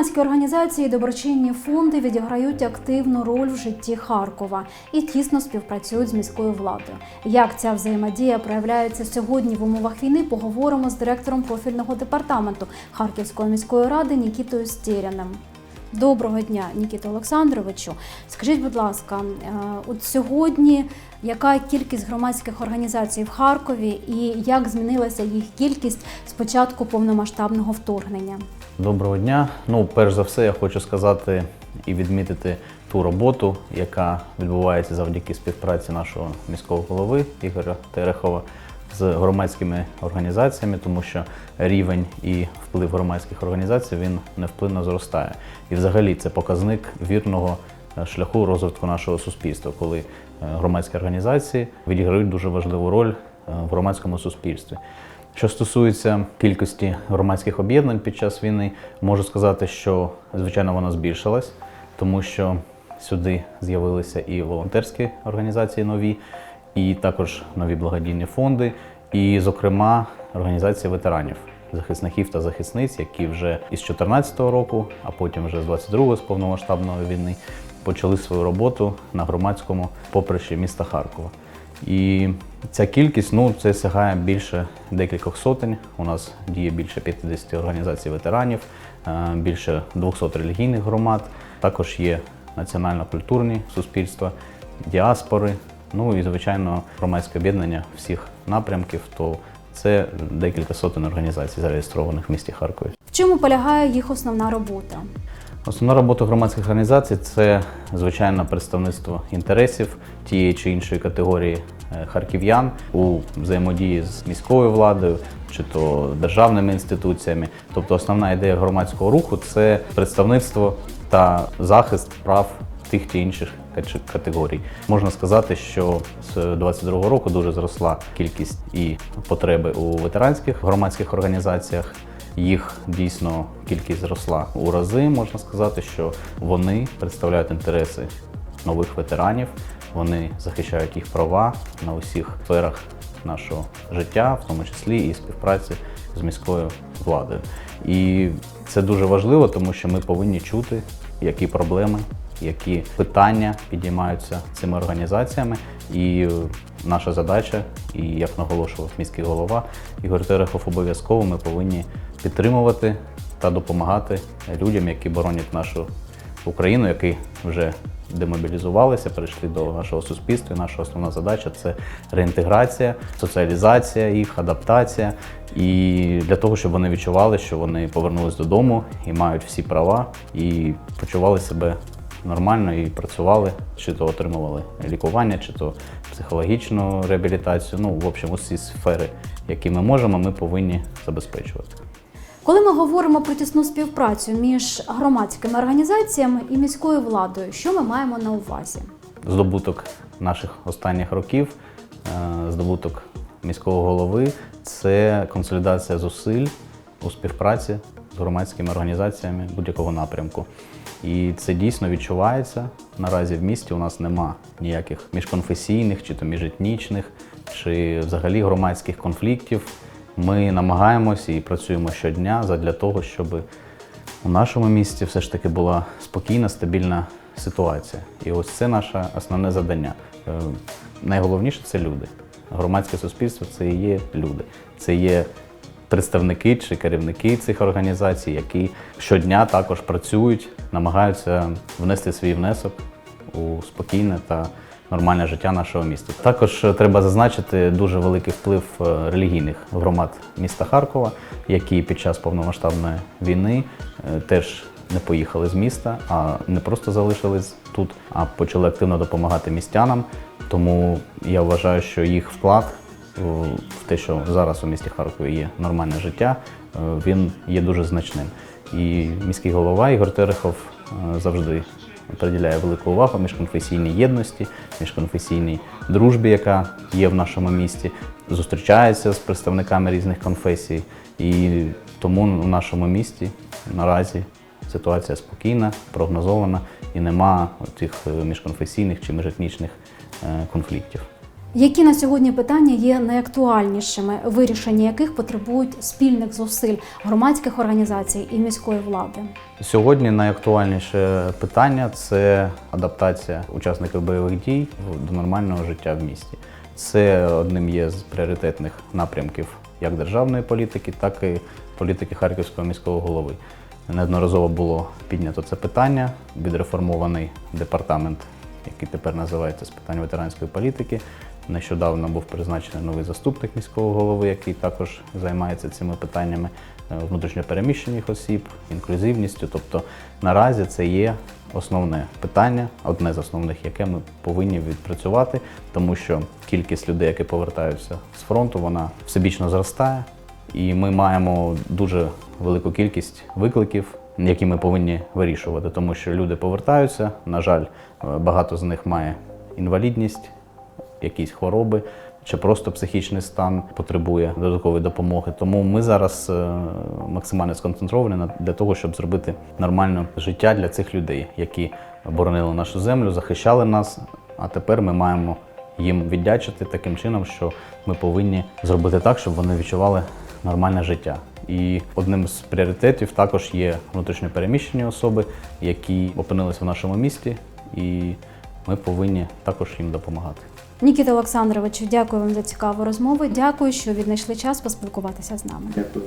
Громадські організації і доброчинні фонди відіграють активну роль в житті Харкова і тісно співпрацюють з міською владою. Як ця взаємодія проявляється сьогодні в умовах війни, поговоримо з директором профільного департаменту Харківської міської ради Нікітою Стєряним. Доброго дня, Нікіто Олександровичу. Скажіть, будь ласка, е, от сьогодні яка кількість громадських організацій в Харкові і як змінилася їх кількість з початку повномасштабного вторгнення? Доброго дня. Ну, перш за все, я хочу сказати і відмітити ту роботу, яка відбувається завдяки співпраці нашого міського голови Ігоря Терехова з громадськими організаціями, тому що рівень і вплив громадських організацій він невпинно зростає. І взагалі це показник вірного е, шляху розвитку нашого суспільства, коли е, громадські організації відіграють дуже важливу роль е, в громадському суспільстві. Що стосується кількості громадських об'єднань під час війни, можу сказати, що звичайно вона збільшилась, тому що сюди з'явилися і волонтерські організації нові, і також нові благодійні фонди, і, зокрема, організації ветеранів, захисників та захисниць, які вже із 2014 року, а потім вже з 22-го, з повномасштабної війни, почали свою роботу на громадському поприщі міста Харкова. І ця кількість ну, це сягає більше декількох сотень. У нас діє більше 50 організацій ветеранів, е, більше 200 релігійних громад. Також є національно-культурні суспільства, діаспори. Ну і звичайно громадське об'єднання всіх напрямків. То це декілька сотень організацій, зареєстрованих в місті Харкові. В чому полягає їх основна робота? Основна робота громадських організацій це звичайно представництво інтересів тієї чи іншої категорії е, харків'ян у взаємодії з міською владою чи то державними інституціями. Тобто основна ідея громадського руху це представництво та захист прав тих чи інших категорій. Можна сказати, що з 22-го року дуже зросла кількість і потреби у ветеранських громадських організаціях. Їх дійсно кількість зросла у рази. Можна сказати, що вони представляють інтереси нових ветеранів, вони захищають їх права на усіх сферах нашого життя, в тому числі і співпраці з міською владою. І це дуже важливо, тому що ми повинні чути, які проблеми, які питання підіймаються цими організаціями. І наша задача, і як наголошував міський голова Ігор Терехов, обов'язково ми повинні підтримувати та допомагати людям, які боронять нашу Україну, які вже демобілізувалися, перейшли до нашого суспільства. І наша основна задача це реінтеграція, соціалізація їх, адаптація. І для того, щоб вони відчували, що вони повернулись додому і мають всі права, і почували себе нормально і працювали, чи то отримували лікування, чи то психологічну реабілітацію. Ну, в общем, усі сфери, які ми можемо, ми повинні забезпечувати. Коли ми говоримо про тісну співпрацю між громадськими організаціями і міською владою, що ми маємо на увазі? Здобуток наших останніх років, е, здобуток міського голови це консолідація зусиль у співпраці з громадськими організаціями будь-якого напрямку. І це дійсно відчувається. Наразі в місті у нас нема ніяких міжконфесійних, чи то міжетнічних, чи взагалі громадських конфліктів. Ми намагаємося і працюємо щодня задля того, щоб у нашому місті все ж таки була спокійна, стабільна ситуація. І ось це наше основне завдання. Е, Найголовніше це люди. Громадське суспільство це і є люди. Це є представники чи керівники цих організацій, які щодня також працюють, намагаються внести свій внесок у спокійне та нормальне життя нашого міста. Також е, треба зазначити дуже великий вплив е, релігійних громад міста Харкова, які під час повномасштабної війни е, теж не поїхали з міста, а не просто залишились тут, а почали активно допомагати містянам. Тому я вважаю, що їх вклад в те, що зараз у місті Харкові є нормальне життя, е, він є дуже значним. І міський голова Ігор Терехов е, завжди приділяє велику увагу міжконфесійній єдності, міжконфесійній дружбі, яка є в нашому місті, зустрічається з представниками різних конфесій. І тому в нашому місті наразі ситуація спокійна, прогнозована і нема цих міжконфесійних чи міжетнічних е, конфліктів. Які на сьогодні питання є найактуальнішими, вирішення яких потребують спільних зусиль громадських організацій і міської влади? Сьогодні найактуальніше питання це адаптація учасників бойових дій до нормального життя в місті. Це одним є з пріоритетних напрямків як державної політики, так і політики Харківського міського голови. Неодноразово було піднято це питання. Відреформований департамент, який тепер називається з питань ветеранської політики. Нещодавно був призначений новий заступник міського голови, який також займається цими питаннями е, внутрішньопереміщених осіб, інклюзивністю. Тобто наразі це є основне питання, одне з основних, яке ми повинні відпрацювати, тому що кількість людей, які повертаються з фронту, вона всебічно зростає, і ми маємо дуже велику кількість викликів, які ми повинні вирішувати, тому що люди повертаються. На жаль, е, багато з них має інвалідність, якісь хвороби чи просто психічний стан потребує додаткової допомоги. Тому ми зараз е, максимально сконцентровані для того, щоб зробити нормальне життя для цих людей, які боронили нашу землю, захищали нас. А тепер ми маємо їм віддячити таким чином, що ми повинні зробити так, щоб вони відчували нормальне життя. І одним з пріоритетів також є внутрішньопереміщені особи, які опинилися в нашому місті, і ми повинні також їм допомагати. Нікіта Олександровичу, дякую вам за цікаву розмову. Дякую, що віднайшли час поспілкуватися з нами. Дякую.